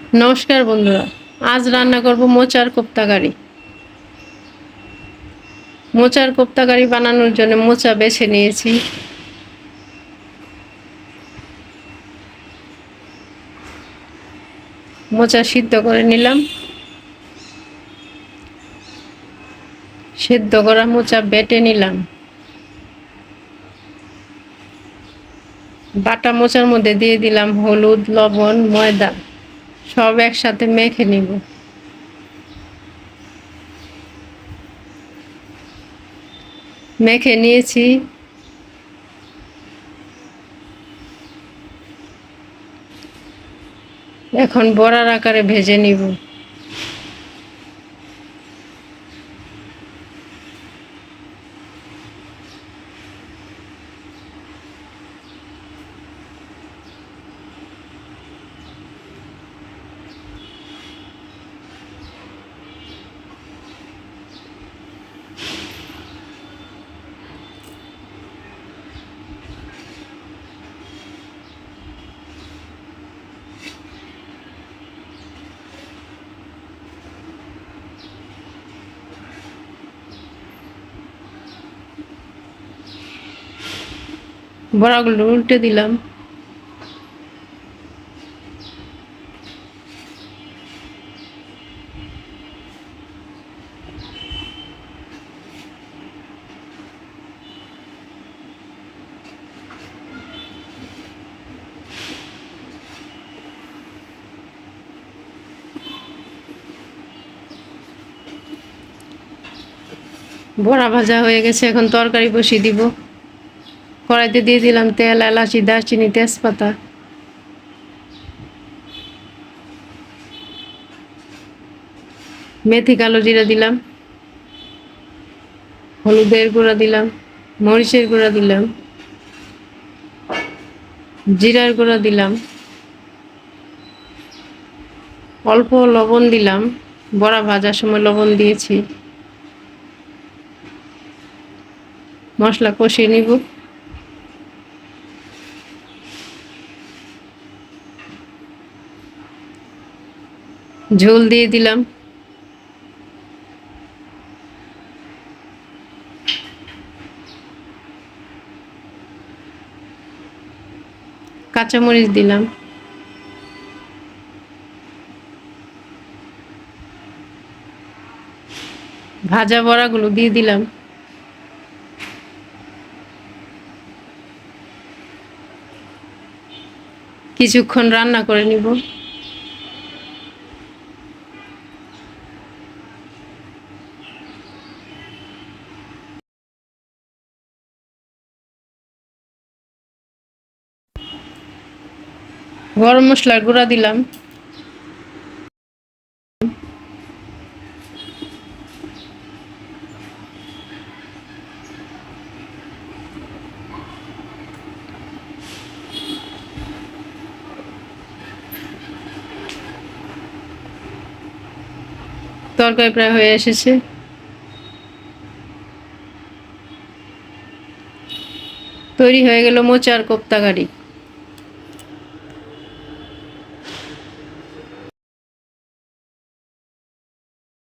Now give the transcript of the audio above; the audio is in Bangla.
নমস্কার বন্ধুরা, আজ রান্না করব মোচার কোপ্তা কোপ্তাকারি মোচার কোপ্তা কোপ্তাকারি বানানোর জন্য মোচা বেছে নিয়েছি। মোচা সিদ্ধ করে নিলাম। সিদ্ধ করা মোচা বেটে নিলাম। বাটা মোচার মধ্যে দিয়ে দিলাম হলুদ, লবণ, ময়দা। সব একসাথে মেখে নিব। মেখে নিয়েছি। এখন বড়ার আকারে ভেজে নিব। বড়াগুলো উল্টে দিলাম। বড়া ভাজা হয়ে গেছে এখন তরকারি বসিয়ে দিব। কড়াইতে দিয়ে দিলাম তেল, এলাচি, দারচিনি, তেজপাতা। মেথি, কালো জিরা দিলাম। হলুদের গুঁড়া দিলাম। মরিচের গুঁড়া দিলাম। জিরার গুঁড়া দিলাম। অল্প লবণ দিলাম। বড়া ভাজার সময় লবণ দিয়েছি। মশলা কষিয়ে নিব। ঝোল দিয়ে দিলাম। কাঁচামরিচ দিলাম। ভাজা বড়াগুলো দিয়ে দিলাম। কিছুক্ষণ রান্না করে নিব। গরম মশলার গুঁড়া দিলাম। তরকারি প্রায় হয়ে এসেছে। তৈরি হয়ে গেল মোচার কোপ্তা গাড়ি